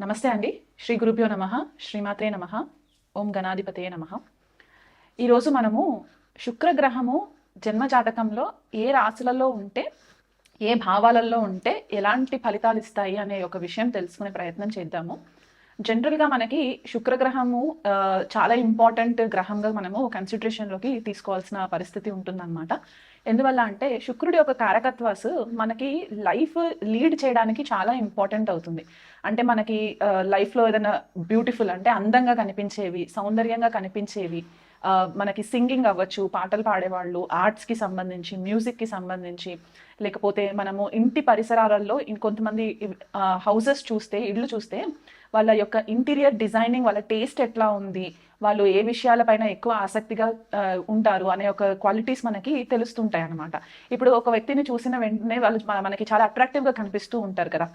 నమస్తే అండి. శ్రీ గురుభ్యో నమ శ్రీమాత్రే నమ ఓం గణాధిపతే నమ. ఈరోజు మనము శుక్రగ్రహము జన్మ జాతకంలో ఏ రాశులలో ఉంటే ఏ భావాలలో ఉంటే ఎలాంటి ఫలితాలు ఇస్తాయి అనే ఒక విషయం తెలుసుకునే ప్రయత్నం చేద్దాము. జనరల్గా మనకి శుక్రగ్రహము చాలా ఇంపార్టెంట్ గ్రహంగా మనము కన్సిడరేషన్లోకి తీసుకోవాల్సిన పరిస్థితి ఉంటుందన్నమాట. ఎందువల్ల అంటే శుక్రుడి యొక్క కారకత్వాస్ మనకి లైఫ్ లీడ్ చేయడానికి చాలా ఇంపార్టెంట్ అవుతుంది. అంటే మనకి లైఫ్లో ఏదైనా బ్యూటిఫుల్ అంటే అందంగా కనిపించేవి సౌందర్యంగా కనిపించేవి మనకి సింగింగ్ అవ్వచ్చు పాటలు పాడేవాళ్ళు ఆర్ట్స్కి సంబంధించి మ్యూజిక్కి సంబంధించి లేకపోతే మనము ఇంటి పరిసరాలలో ఇంకొంతమంది హౌసెస్ చూస్తే ఇళ్ళు చూస్తే వాళ్ళ యొక్క ఇంటీరియర్ డిజైనింగ్ వాళ్ళ టేస్ట్ ఎట్లా ఉంది వాళ్ళు ఏ విషయాలపైన ఎక్కువ ఆసక్తిగా ఉంటారు అనే ఒక క్వాలిటీస్ మనకి తెలుస్తుంటాయి అన్నమాట ఇప్పుడు ఒక వ్యక్తిని చూసిన వెంటనే వాళ్ళు మన- మనకి చాలా అట్రాక్టివ్గా కనిపిస్తూ ఉంటారు కదా.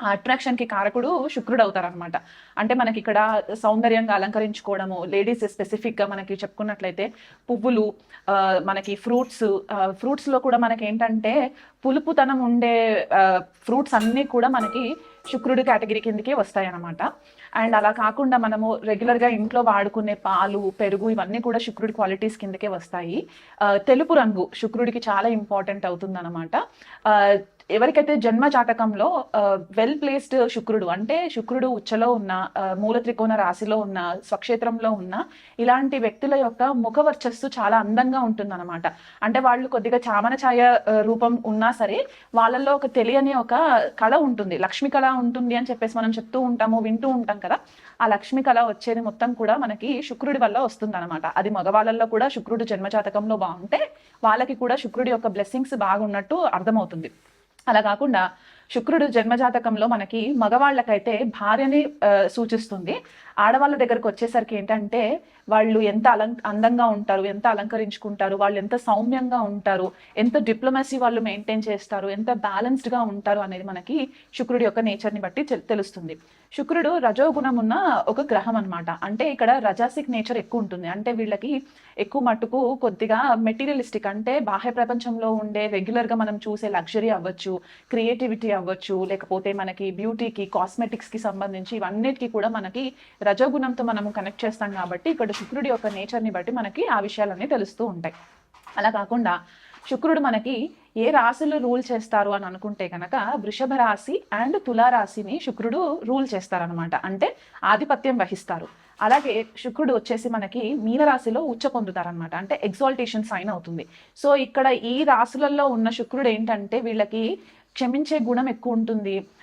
ఆ అట్రాక్షన్కి కారకుడు శుక్రుడు అవుతారు అనమాట అంటే మనకి ఇక్కడ సౌందర్యంగా అలంకరించుకోవడము లేడీస్ స్పెసిఫిక్గా మనకి చెప్పుకున్నట్లయితే పువ్వులు మనకి ఫ్రూట్స్ ఫ్రూట్స్లో కూడా మనకి ఏంటంటే పులుపుతనం ఉండే ఫ్రూట్స్ అన్నీ కూడా మనకి శుక్రుడి కేటగిరీ కిందకే వస్తాయి అనమాట అండ్ అలా కాకుండా మనము రెగ్యులర్గా ఇంట్లో వాడుకునే పాలు పెరుగు ఇవన్నీ కూడా శుక్రుడి క్వాలిటీస్ కిందకే వస్తాయి. తెలుపు రంగు శుక్రుడికి చాలా ఇంపార్టెంట్ అవుతుంది అనమాట ఎవరికైతే జన్మ జాతకంలో వెల్ ప్లేస్డ్ శుక్రుడు అంటే శుక్రుడు ఉచ్చలో ఉన్న మూల త్రికోణ రాశిలో ఉన్న స్వక్షేత్రంలో ఉన్న ఇలాంటి వ్యక్తుల యొక్క ముఖ వర్చస్సు చాలా అందంగా ఉంటుందన్నమాట. అంటే వాళ్ళు కొద్దిగా చామన ఛాయ రూపం ఉన్నా సరే వాళ్ళల్లో ఒక తెలియని ఒక కళ ఉంటుంది. లక్ష్మి కళ ఉంటుంది అని చెప్పేసి మనం చెప్తూ ఉంటాము వింటూ ఉంటాం కదా. ఆ లక్ష్మి కళ వచ్చేది మొత్తం కూడా మనకి శుక్రుడి వల్ల వస్తుందన్నమాట. అది మగవాళ్ళల్లో కూడా శుక్రుడు జన్మజాతకంలో బాగుంటే వాళ్ళకి కూడా శుక్రుడి యొక్క బ్లెస్సింగ్స్ బాగున్నట్టు అర్థమవుతుంది. అలా కాకుండా శుక్రుడు జన్మజాతకంలో మనకి మగవాళ్ళకైతే భార్యని ఆ, సూచిస్తుంది. ఆడవాళ్ళ దగ్గరకు వచ్చేసరికి ఏంటంటే వాళ్ళు ఎంత అలం అందంగా ఉంటారు ఎంత అలంకరించుకుంటారు వాళ్ళు ఎంత సౌమ్యంగా ఉంటారు ఎంత డిప్లొమసీ వాళ్ళు మెయింటైన్ చేస్తారు ఎంత బ్యాలెన్స్డ్గా ఉంటారు అనేది మనకి శుక్రుడి యొక్క నేచర్ని బట్టి తెలుస్తుంది. శుక్రుడు రజోగుణం ఉన్న ఒక గ్రహం అన్నమాట. అంటే ఇక్కడ రజాసిక్ నేచర్ ఎక్కువ ఉంటుంది. అంటే వీళ్ళకి ఎక్కువ మట్టుకు కొద్దిగా మెటీరియలిస్టిక్ అంటే బాహ్య ప్రపంచంలో ఉండే రెగ్యులర్గా మనం చూసే లగ్జరీ అవ్వచ్చు క్రియేటివిటీ అవ్వచ్చు లేకపోతే మనకి బ్యూటీకి కాస్మెటిక్స్కి సంబంధించి ఇవన్నిటికీ కూడా మనకి రజోగుణంతో మనం కనెక్ట్ చేస్తాం కాబట్టి ఇక్కడ శుక్రుడి యొక్క నేచర్ని బట్టి మనకి ఆ విషయాలన్నీ తెలుస్తూ ఉంటాయి. అలా కాకుండా శుక్రుడు మనకి ఏ రాశులు రూల్ చేస్తారు అని అనుకుంటే కనుక వృషభ రాశి అండ్ తులారాశిని శుక్రుడు రూల్ చేస్తారనమాట అంటే ఆధిపత్యం వహిస్తారు. అలాగే శుక్రుడు వచ్చేసి మనకి మీనరాశిలో ఉచ్చ పొందుతారనమాట అంటే ఎగ్జాల్టేషన్ సైన్ అవుతుంది. సో ఇక్కడ ఈ రాశులలో ఉన్న శుక్రుడు ఏంటంటే వీళ్ళకి క్షమించే గుణం ఎక్కువ ఉంటుంది.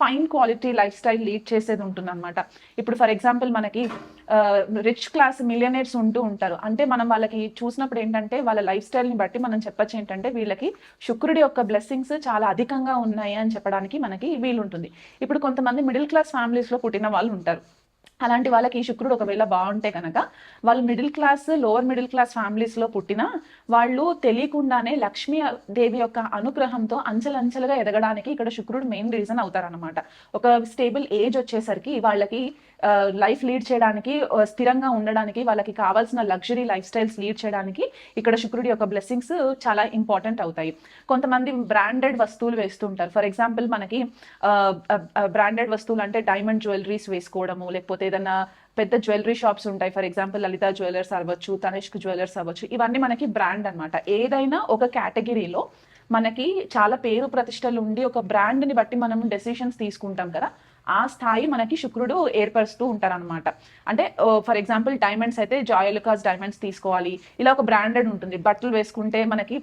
Fine quality life style lead చేసేది ఉంటుంది అనమాట ఇప్పుడు ఫర్ ఎగ్జాంపుల్ మనకి రిచ్ క్లాస్ మిలియనర్స్ ఉంటూ ఉంటారు. అంటే మనం వాళ్ళకి చూసినప్పుడు ఏంటంటే వాళ్ళ లైఫ్ స్టైల్ని బట్టి మనం చెప్పొచ్చు ఏంటంటే వీళ్ళకి శుక్రుడి యొక్క బ్లెస్సింగ్స్ చాలా అధికంగా ఉన్నాయి అని చెప్పడానికి మనకి వీలుంటుంది. ఇప్పుడు కొంతమంది మిడిల్ క్లాస్ ఫ్యామిలీస్లో పుట్టిన వాళ్ళు ఉంటారు. అలాంటి వాళ్ళకి ఈ శుక్రుడు ఒకవేళ బాగుంటే కనుక వాళ్ళు middle class lower middle class ఫ్యామిలీస్లో పుట్టిన వాళ్ళు తెలియకుండానే లక్ష్మీ దేవి యొక్క అనుగ్రహంతో అంచెలంచెలుగా ఎదగడానికి ఇక్కడ శుక్రుడు మెయిన్ రీజన్ అవుతారనమాట ఒక స్టేబుల్ ఏజ్ వచ్చేసరికి వాళ్ళకి లైఫ్ లీడ్ చేయడానికి స్థిరంగా ఉండడానికి వాళ్ళకి కావాల్సిన లగ్జరీ లైఫ్ స్టైల్స్ లీడ్ చేయడానికి ఇక్కడ శుక్రుడి యొక్క బ్లెస్సింగ్స్ చాలా ఇంపార్టెంట్ అవుతాయి. కొంతమంది బ్రాండెడ్ వస్తువులు వేస్తుంటారు. ఫర్ ఎగ్జాంపుల్ మనకి బ్రాండెడ్ వస్తువులు అంటే డైమండ్ జ్యువెలరీస్ వేసుకోవడము లేకపోతే ఏదైనా పెద్ద జ్యువెలరీ షాప్స్ ఉంటాయి. ఫర్ ఎగ్జాంపుల్ లలిత జ్యువెలర్స్ అవ్వచ్చు తనిష్క్ జ్యువెలర్స్ అవ్వచ్చు. ఇవన్నీ మనకి బ్రాండ్ అన్నమాట. ఏదైనా ఒక కేటగిరీలో మనకి చాలా పేరు ప్రతిష్టలు ఉండి ఒక బ్రాండ్ని బట్టి మనం డెసిషన్స్ తీసుకుంటాం కదా. ఆ స్థాయి మనకి శుక్రుడు ఏర్పరుస్తూ ఉంటారనమాట అంటే ఫర్ ఎగ్జాంపుల్ డైమండ్స్ అయితే జాయలుకాస్ డైమండ్స్ తీసుకోవాలి. ఇలా ఒక బ్రాండెడ్ ఉంటుంది. బట్టలు వేసుకుంటే మనకి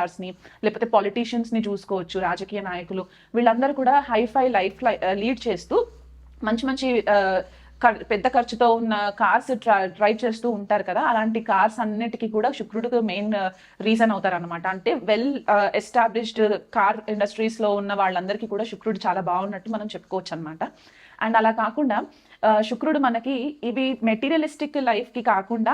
స్టార్స్ని లేకపోతే పాలిటీషియన్స్ని చూసుకోవచ్చు రాజకీయ నాయకులు వీళ్ళందరూ కూడా హైఫై లైఫ్ uh, లీడ్ చేస్తూ మంచి మంచి uh, పెద్ద ఖర్చుతో ఉన్న కార్స్ డ్రైవ్ చేస్తూ ఉంటారు కదా అలాంటి కార్స్ అన్నిటికీ కూడా శుక్రుడికి మెయిన్ uh, రీజన్ అవుతారు అనమాట అంటే వెల్ ఎస్టాబ్లిష్డ్ కార్ ఇండస్ట్రీస్లో ఉన్న వాళ్ళందరికీ కూడా శుక్రుడు చాలా బాగున్నట్టు మనం చెప్పుకోవచ్చు అనమాట అండ్ అలా కాకుండా శుక్రుడు మనకి ఇవి మెటీరియలిస్టిక్ లైఫ్కి కాకుండా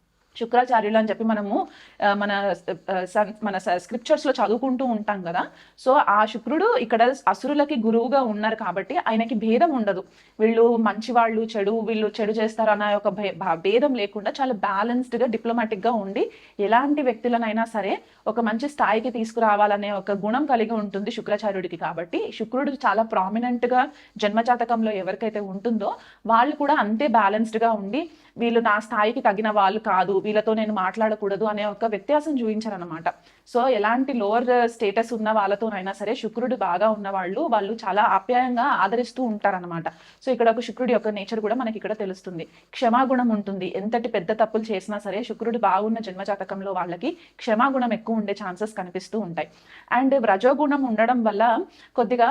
శుక్రాచార్యులు అని చెప్పి మనము మన మన స్క్రిప్చర్స్లో చదువుకుంటూ ఉంటాం కదా. సో ఆ శుక్రుడు ఇక్కడ అసురులకి గురువుగా ఉన్నారు కాబట్టి ఆయనకి భేదం ఉండదు. వీళ్ళు మంచి వాళ్ళు చెడు వీళ్ళు చెడు చేస్తారు అన్న ఒక భే- భా- భేదం లేకుండా చాలా బ్యాలెన్స్డ్గా డిప్లొమాటిక్గా ఉండి ఎలాంటి వ్యక్తులనైనా సరే ఒక మంచి స్థాయికి తీసుకురావాలనే ఒక గుణం కలిగి ఉంటుంది శుక్రాచార్యుడికి కాబట్టి శుక్రుడు చాలా ప్రామినెంట్గా జన్మజాతకంలో ఎవరికైతే ఉంటుందో వాళ్ళు కూడా అంతే బ్యాలెన్స్డ్గా ఉండి వీళ్ళు నా స్థాయికి తగిన వాళ్ళు కాదు వీళ్ళతో నేను మాట్లాడకూడదు అనే ఒక వ్యత్యాసం చూపించారనమాట సో ఎలాంటి లోవర్ స్టేటస్ ఉన్న వాళ్ళతోనైనా సరే శుక్రుడు బాగా ఉన్న వాళ్ళు వాళ్ళు చాలా ఆప్యాయంగా ఆదరిస్తూ ఉంటారనమాట సో ఇక్కడ ఒక శుక్రుడి యొక్క నేచర్ కూడా మనకి ఇక్కడ తెలుస్తుంది. క్షమాగుణం ఉంటుంది. ఎంతటి పెద్ద తప్పులు చేసినా సరే శుక్రుడు బాగున్న జన్మజాతకంలో వాళ్ళకి క్షమాగుణం ఎక్కువ ఉండే ఛాన్సెస్ కనిపిస్తూ ఉంటాయి. అండ్ రజోగుణం ఉండడం వల్ల కొద్దిగా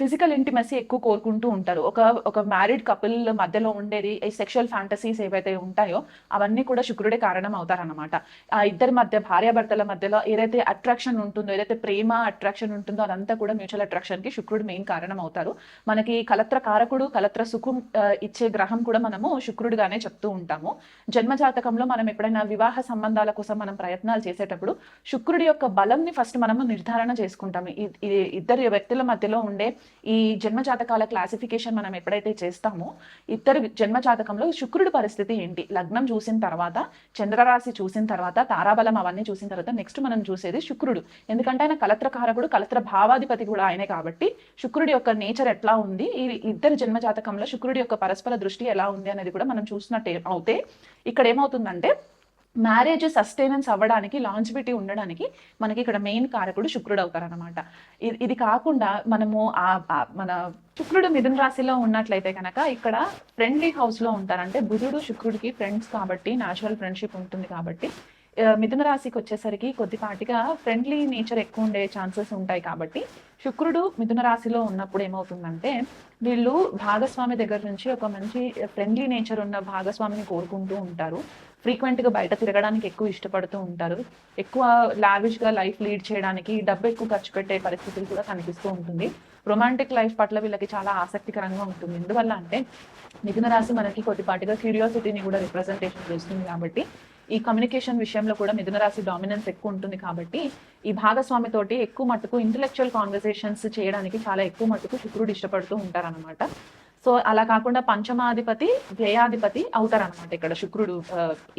ఫిజికల్ ఇంటిమసీ ఎక్కువ కోరుకుంటూ ఉంటారు. ఒక ఒక మ్యారీడ్ కపుల్ మధ్యలో ఉండేది ఈ సెక్షువల్ ఫ్యాంటసీస్ ఏవైతే ఉంటాయో అవన్నీ కూడా శుక్రుడే కారణం అవుతారనమాట ఆ ఇద్దరి మధ్య భార్యాభర్తల మధ్యలో ఏదైతే అట్రాక్షన్ ఉంటుందో ఏదైతే ప్రేమ అట్రాక్షన్ ఉంటుందో అదంతా కూడా మ్యూచువల్ అట్రాక్షన్కి శుక్రుడు మెయిన్ కారణం అవుతారు మనకి కలత్ర కారకుడు కలత్ర సుఖం ఇచ్చే గ్రహం కూడా మనము శుక్రుడుగానే చెప్తూ ఉంటాము. జన్మ జాతకంలో మనం ఎప్పుడైనా వివాహ సంబంధాల కోసం మనం ప్రయత్నాలు చేసేటప్పుడు శుక్రుడి యొక్క బలంని ఫస్ట్ మనము నిర్ధారణ చేసుకుంటాము. ఈ- ఇద్దరు వ్యక్తుల మధ్యలో ఉండే ఈ జన్మ జాతకాల క్లాసిఫికేషన్ మనం ఎప్పుడైతే చేస్తామో ఇద్దరు జన్మ జాతకంలో శుక్రుడి పరిస్థితి ఏంటి? లగ్నం చూసిన తర్వాత చంద్రరాశి చూసిన తర్వాత తారాబలం అవన్నీ చూసిన తర్వాత నెక్స్ట్ మనం చూసేది శుక్రుడు. ఎందుకంటే ఆయన కలత్ర కారకుడు కలత్ర భావాధిపతి కూడా ఆయనే కాబట్టి శుక్రుడి యొక్క నేచర్ ఎట్లా ఉంది ఈ ఇద్దరు జన్మ జాతకంలో శుక్రుడి యొక్క పరస్పర దృష్టి ఎలా ఉంది అనేది కూడా మనం చూసినట్టే అవుతే ఇక్కడ ఏమవుతుందంటే మ్యారేజ్ సస్టైనెన్స్ అవ్వడానికి లాంజిబిలిటీ ఉండడానికి మనకి ఇక్కడ మెయిన్ కారకుడు శుక్రుడు అవుతారనమాట ఇది ఇది కాకుండా మనము ఆ మన శుక్రుడు మిథున రాశిలో ఉన్నట్లయితే కనుక ఇక్కడ ఫ్రెండ్లీ హౌస్లో ఉంటారంటే బుధుడు శుక్రుడికి ఫ్రెండ్స్ కాబట్టి న్యాచురల్ ఫ్రెండ్షిప్ ఉంటుంది కాబట్టి మిథున రాశికి వచ్చేసరికి కొద్దిపాటిగా ఫ్రెండ్లీ నేచర్ ఎక్కువ ఉండే ఛాన్సెస్ ఉంటాయి కాబట్టి శుక్రుడు మిథున రాశిలో ఉన్నప్పుడు ఏమవుతుందంటే వీళ్ళు భాగస్వామి దగ్గర నుంచి ఒక మంచి ఫ్రెండ్లీ నేచర్ ఉన్న భాగస్వామిని కోరుకుంటూ ఉంటారు. ఫ్రీక్వెంట్గా బయట తిరగడానికి ఎక్కువ ఇష్టపడుతూ ఉంటారు. ఎక్కువ లావిష్గా లైఫ్ లీడ్ చేయడానికి డబ్బు ఎక్కువ ఖర్చు పెట్టే పరిస్థితులు కూడా కనిపిస్తూ ఉంటుంది. రొమాంటిక్ లైఫ్ పట్ల వీళ్ళకి చాలా ఆసక్తికరంగా ఉంటుంది. ఎందువల్ల అంటే మిథున రాశి మనకి కొద్దిపాటిగా క్యూరియాసిటీని కూడా రిప్రజెంటేషన్ చేస్తుంది కాబట్టి ఈ కమ్యూనికేషన్ విషయంలో కూడా మిథున రాశి డామినెన్స్ ఎక్కువ ఉంటుంది కాబట్టి ఈ భాగస్వామి తోటి ఎక్కువ మట్టుకు ఇంటలెక్చువల్ కాన్వర్సేషన్స్ చేయడానికి చాలా ఎక్కువ మట్టుకు శుక్రుడు ఇష్టపడుతూ ఉంటారన్నమాట. సో అలా కాకుండా పంచమాధిపతి వ్యయాధిపతి అవుతారనమాట ఇక్కడ శుక్రుడు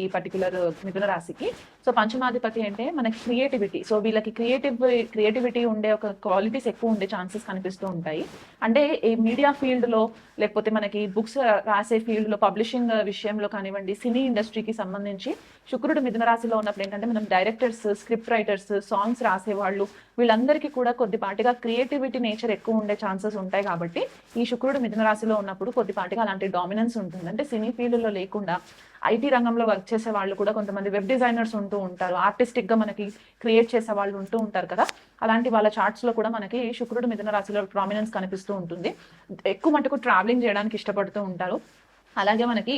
ఈ పర్టికులర్ మిథున రాశికి. సో పంచమాధిపతి అంటే మనకి క్రియేటివిటీ సో వీళ్ళకి క్రియేటివ్ క్రియేటివిటీ ఉండే ఒక క్వాలిటీస్ ఎక్కువ ఉండే ఛాన్సెస్ కనిపిస్తూ ఉంటాయి. అంటే ఈ మీడియా ఫీల్డ్లో లేకపోతే మనకి బుక్స్ రాసే ఫీల్డ్లో పబ్లిషింగ్ విషయంలో కానివ్వండి సినీ ఇండస్ట్రీకి సంబంధించి శుక్రుడు మిథున రాశిలో ఉన్నప్పుడు ఏంటంటే మనం డైరెక్టర్స్ స్క్రిప్ట్ రైటర్స్ సాంగ్స్ రాసేవాళ్ళు వీళ్ళందరికీ కూడా కొద్దిపాటిగా క్రియేటివిటీ నేచర్ ఎక్కువ ఉండే ఛాన్సెస్ ఉంటాయి కాబట్టి ఈ శుక్రుడు మిథున రాశిలో ఉన్నప్పుడు కొద్దిపాటిగా అలాంటి డామినెన్స్ ఉంటుంది. అంటే సినీ ఫీల్డ్లో లేకుండా ఐటీ రంగంలో వర్క్ చేసే వాళ్ళు కూడా కొంతమంది వెబ్ డిజైనర్స్ ఉంటూ ఉంటారు. ఆర్టిస్టిక్గా మనకి క్రియేట్ చేసే వాళ్ళు ఉంటూ ఉంటారు కదా. అలాంటి వాళ్ళ చార్ట్స్లో కూడా మనకి శుక్రుడు మిథున రాశిలో ప్రామినెన్స్ కనిపిస్తూ ఉంటుంది. ఎక్కువ మటుకు ట్రావెలింగ్ చేయడానికి ఇష్టపడుతూ ఉంటారు. అలాగే మనకి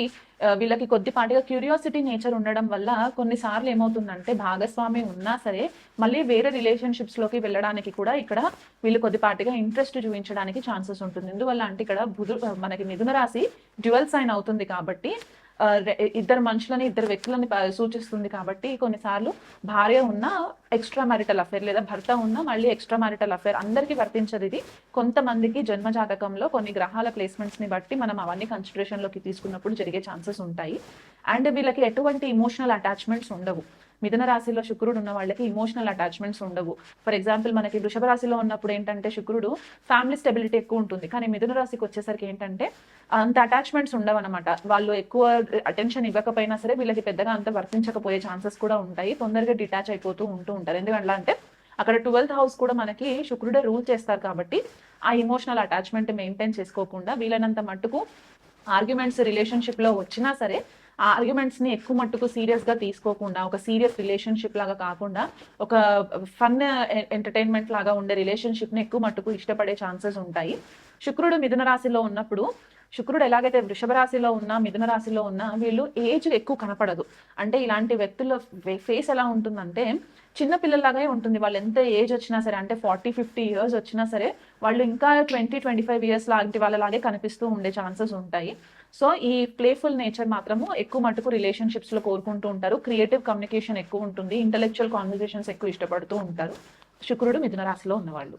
వీళ్ళకి కొద్దిపాటిగా క్యూరియాసిటీ నేచర్ ఉండడం వల్ల కొన్నిసార్లు ఏమవుతుందంటే భాగస్వామి ఉన్నా సరే మళ్ళీ వేరే రిలేషన్షిప్స్లోకి వెళ్ళడానికి కూడా ఇక్కడ వీళ్ళు కొద్దిపాటిగా ఇంట్రెస్ట్ చూపించడానికి ఛాన్సెస్ ఉంటుంది. ఎందువల్ల అంటే ఇక్కడ బుధు మనకి మిథున రాశి డ్యువల్ సైన్ అవుతుంది కాబట్టి ఇద్దరు మనుషులని ఇద్దరు వ్యక్తులని సూచిస్తుంది కాబట్టి కొన్నిసార్లు భార్య ఉన్న ఎక్స్ట్రా మ్యారిటల్ అఫేర్ లేదా భర్త ఉన్న మళ్ళీ ఎక్స్ట్రా మ్యారిటల్ అఫేర్ అందరికీ వర్తించదు ఇది. కొంతమందికి జన్మ జాతకంలో కొన్ని గ్రహాల ప్లేస్మెంట్స్ని బట్టి మనం అవన్నీ కన్సిడరేషన్లోకి తీసుకున్నప్పుడు జరిగే ఛాన్సెస్ ఉంటాయి. అండ్ వీళ్ళకి ఎటువంటి ఇమోషనల్ అటాచ్మెంట్స్ ఉండవు. మిథున రాశిలో శుక్రుడు ఉన్న వాళ్ళకి ఇమోషనల్ అటాచ్మెంట్స్ ఉండవు. ఫర్ ఎగ్జాంపుల్ మనకి వృషభ రాశిలో ఉన్నప్పుడు ఏంటంటే శుక్రుడు ఫ్యామిలీ స్టెబిలిటీ ఎక్కువ ఉంటుంది. కానీ మిథున రాశికి వచ్చేసరికి ఏంటంటే అంత అటాచ్మెంట్స్ ఉండవు అనమాట వాళ్ళు ఎక్కువ అటెన్షన్ ఇవ్వకపోయినా సరే వీళ్ళకి పెద్దగా అంత వర్తించకపోయే ఛాన్సెస్ కూడా ఉంటాయి. తొందరగా డిటాచ్ అయిపోతూ ఉంటూ ఉంటారు. ఎందుకంటే అంటే అక్కడ ట్వెల్త్ హౌస్ కూడా మనకి శుక్రుడే రూల్ చేస్తారు కాబట్టి ఆ ఇమోషనల్ అటాచ్మెంట్ మెయింటైన్ చేసుకోకుండా వీలైనంత మట్టుకు ఆర్గ్యుమెంట్స్ రిలేషన్షిప్లో వచ్చినా సరే ఆ ఆర్గ్యుమెంట్స్ని ఎక్కువ మట్టుకు సీరియస్గా తీసుకోకుండా ఒక సీరియస్ రిలేషన్షిప్ లాగా కాకుండా ఒక ఫన్ ఎంటర్టైన్మెంట్ లాగా ఉండే రిలేషన్షిప్ని ఎక్కువ మట్టుకు ఇష్టపడే ఛాన్సెస్ ఉంటాయి. శుక్రుడు మిథున రాశిలో ఉన్నప్పుడు శుక్రుడు ఎలాగైతే వృషభ రాశిలో ఉన్నా మిథున రాశిలో ఉన్నా వీళ్ళు ఏజ్ ఎక్కువ కనపడదు. అంటే ఇలాంటి వ్యక్తుల ఫేస్ ఎలా ఉంటుందంటే చిన్న పిల్లలాగే ఉంటుంది. వాళ్ళు ఎంత ఏజ్ వచ్చినా సరే అంటే ఫార్టీ ఫిఫ్టీ ఇయర్స్ వచ్చినా సరే వాళ్ళు ఇంకా ట్వంటీ ట్వంటీ ఫైవ్ ఇయర్స్ లాంటి వాళ్ళలాగే కనిపిస్తూ ఉండే ఛాన్సెస్ ఉంటాయి. సో ఈ ప్లేఫుల్ నేచర్ మాత్రము ఎక్కువ మటుకు రిలేషన్షిప్స్లో కోరుకుంటూ ఉంటారు. క్రియేటివ్ కమ్యూనికేషన్ ఎక్కువ ఉంటుంది. ఇంటలెక్చువల్ కాన్వర్జేషన్స్ ఎక్కువ ఇష్టపడుతూ ఉంటారు. శుక్రుడు మిథున రాశిలో ఉన్నవాళ్ళు.